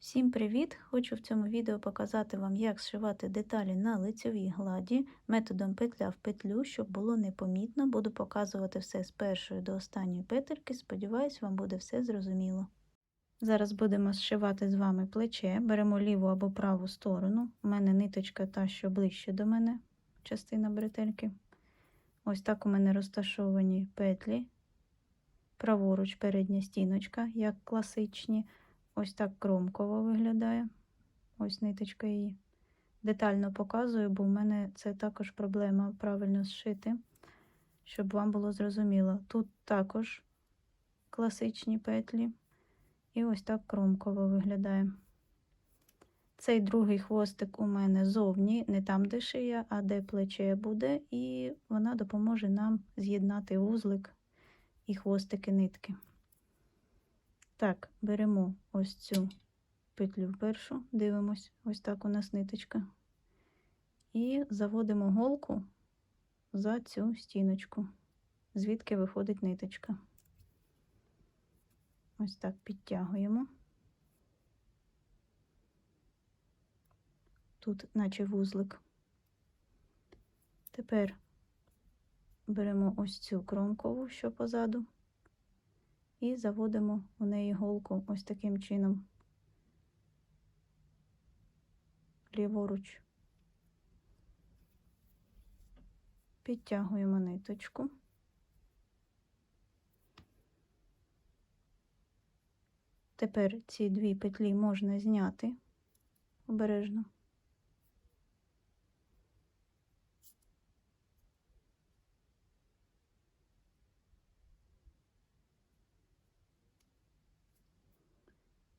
Всім привіт! Хочу в цьому відео показати вам, як зшивати деталі на лицьовій гладі методом петля в петлю, щоб було непомітно. Буду показувати все з першої до останньої петельки. Сподіваюсь, вам буде все зрозуміло. Зараз будемо зшивати з вами плече, беремо ліву або праву сторону. У мене ниточка та, що ближче до мене, частина бретельки. Ось так у мене розташовані петлі. Праворуч передня стіночка, як класичні. Ось так кромково виглядає. Ось ниточка її. Детально показую, бо в мене це також проблема правильно зшити, щоб вам було зрозуміло. Тут також класичні петлі. І ось так кромково виглядає. Цей другий хвостик у мене зовні, не там, де шия, а де плече буде, і вона допоможе нам з'єднати вузлик і хвостики нитки. Так, беремо ось цю петлю першу, дивимось, ось так у нас ниточка. І заводимо голку за цю стіночку, звідки виходить ниточка. Ось так підтягуємо. Тут, наче вузлик. Тепер беремо ось цю кромкову, що позаду і заводимо у неї голку ось таким чином, ліворуч, підтягуємо ниточку. Тепер ці дві петлі можна зняти обережно.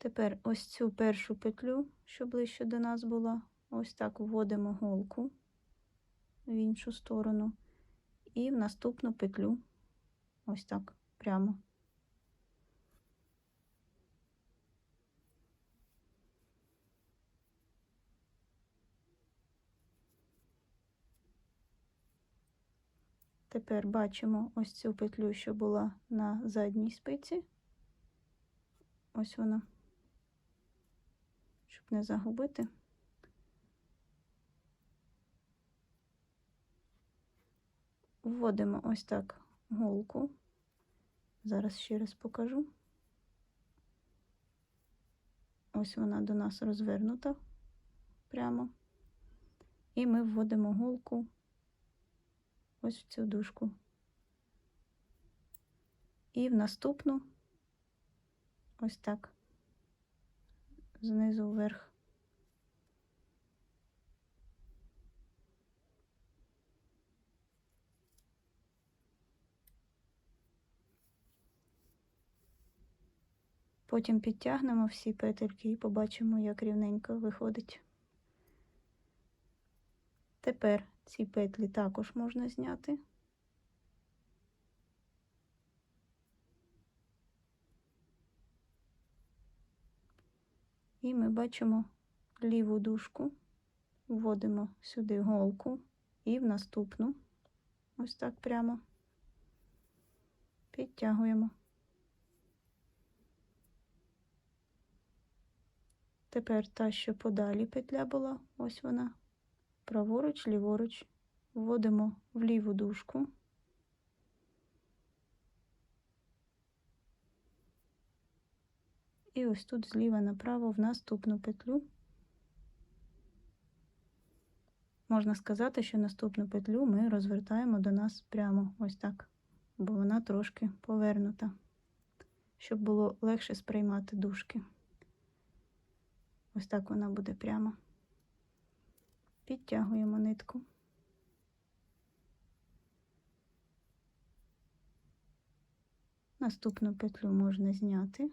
Тепер ось цю першу петлю, що ближче до нас була, ось так вводимо голку в іншу сторону, і в наступну петлю, ось так, прямо. Тепер бачимо ось цю петлю, що була на задній спиці. Ось вона не загубити. Вводимо ось так голку. Зараз ще раз покажу. Ось вона до нас розвернута прямо. І ми вводимо голку ось в цю дужку. І в наступну ось так знизу вверх. Потім підтягнемо всі петельки і побачимо, як рівненько виходить. Тепер ці петлі також можна зняти. І ми бачимо ліву дужку, вводимо сюди голку і в наступну, ось так прямо підтягуємо. Тепер та, що подалі петля була, ось вона, праворуч, ліворуч, вводимо в ліву дужку. І ось тут зліва направо в наступну петлю. Можна сказати, що наступну петлю ми розвертаємо до нас прямо ось так, бо вона трошки повернута, щоб було легше сприймати дужки. Ось так вона буде прямо. Підтягуємо нитку. Наступну петлю можна зняти.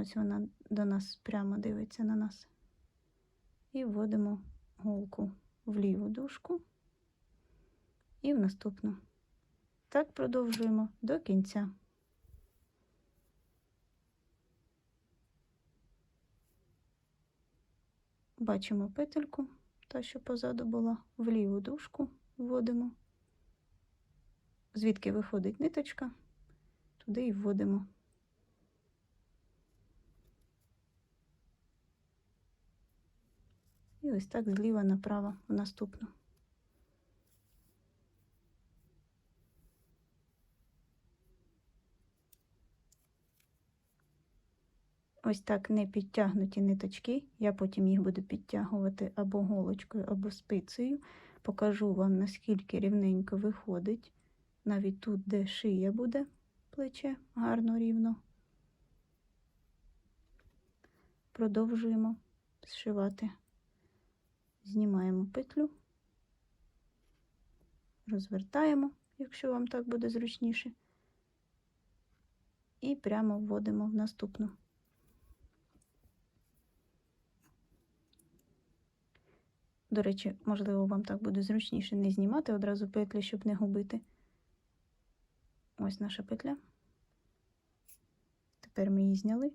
Ось вона до нас прямо дивиться на нас. І вводимо голку в ліву дужку і в наступну. Так продовжуємо до кінця. Бачимо петельку, та, що позаду була, в ліву дужку вводимо, звідки виходить ниточка, туди і вводимо. І ось так зліва направо в наступну. Ось так не підтягнуті ниточки. Я потім їх буду підтягувати або голочкою, або спицею. Покажу вам, наскільки рівненько виходить. Навіть тут, де шия буде, плече гарно рівно. Продовжуємо зшивати. Знімаємо петлю, розвертаємо, якщо вам так буде зручніше, і прямо вводимо в наступну. До речі, можливо, вам так буде зручніше не знімати одразу петлі, щоб не губити. Ось наша петля. Тепер ми її зняли.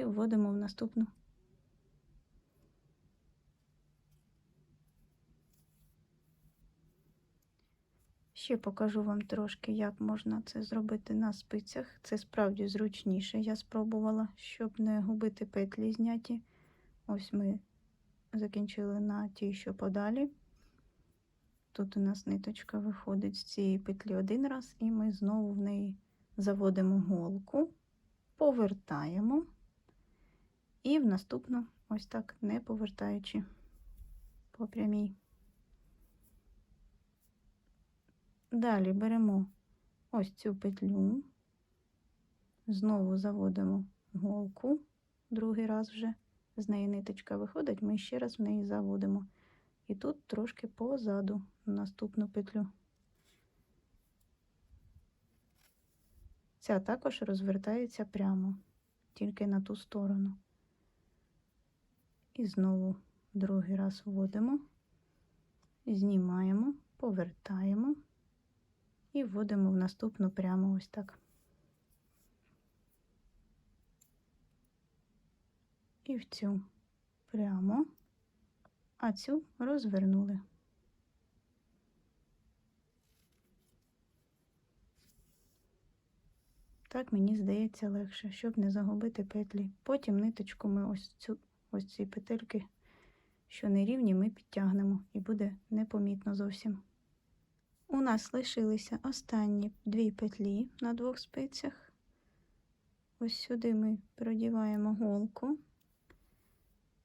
І вводимо в наступну. Ще покажу вам трошки, як можна це зробити на спицях. Це справді зручніше. Я спробувала, щоб не губити петлі зняті. Ось ми закінчили на тій, що подалі. Тут у нас ниточка виходить з цієї петлі один раз, і ми знову в неї заводимо голку, повертаємо і в наступну, ось так, не повертаючи по прямій. Далі беремо ось цю петлю, знову заводимо голку, другий раз вже з неї ниточка виходить, ми ще раз в неї заводимо. І тут трошки позаду наступну петлю. Ця також розвертається прямо, тільки на ту сторону. І знову другий раз вводимо, знімаємо, повертаємо і вводимо в наступну прямо ось так. І в цю прямо, а цю розвернули. Так мені здається легше, щоб не загубити петлі. Потім ниточку ми ось цю ось ці петельки, що не рівні, ми підтягнемо і буде непомітно зовсім. У нас лишилися останні дві петлі на двох спицях. Ось сюди ми продіваємо голку,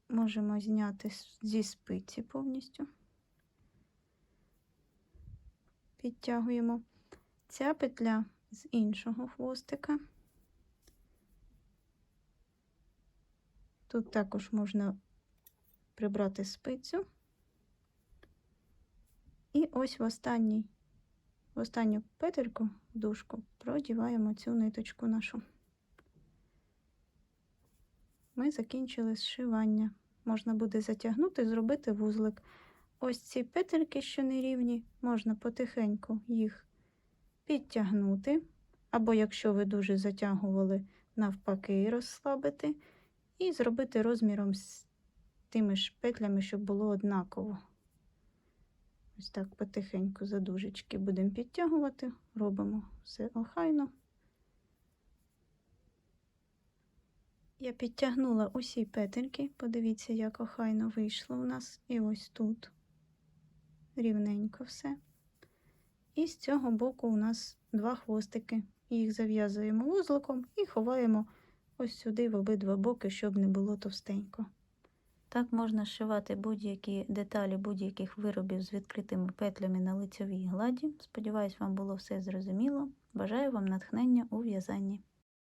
можемо зняти зі спиці повністю, підтягуємо ця петля з іншого хвостика. Тут також можна прибрати спицю. І ось в останній, в останню петельку, дужку, продіваємо цю ниточку нашу. Ми закінчили зшивання. Можна буде затягнути, зробити вузлик. Ось ці петельки, що нерівні, можна потихеньку їх підтягнути, або, якщо ви дуже затягували, навпаки, розслабити і зробити розміром з тими ж петлями, щоб було однаково. Ось так потихеньку задужечки будемо підтягувати, робимо все охайно. Я підтягнула усі петельки, подивіться, як охайно вийшло у нас. І ось тут рівненько все. І з цього боку у нас два хвостики. Їх зав'язуємо вузликом і ховаємо ось сюди в обидва боки, щоб не було товстенько. Так можна зшивати будь-які деталі будь-яких виробів з відкритими петлями на лицьовій гладі. Сподіваюсь, вам було все зрозуміло. Бажаю вам натхнення у в'язанні.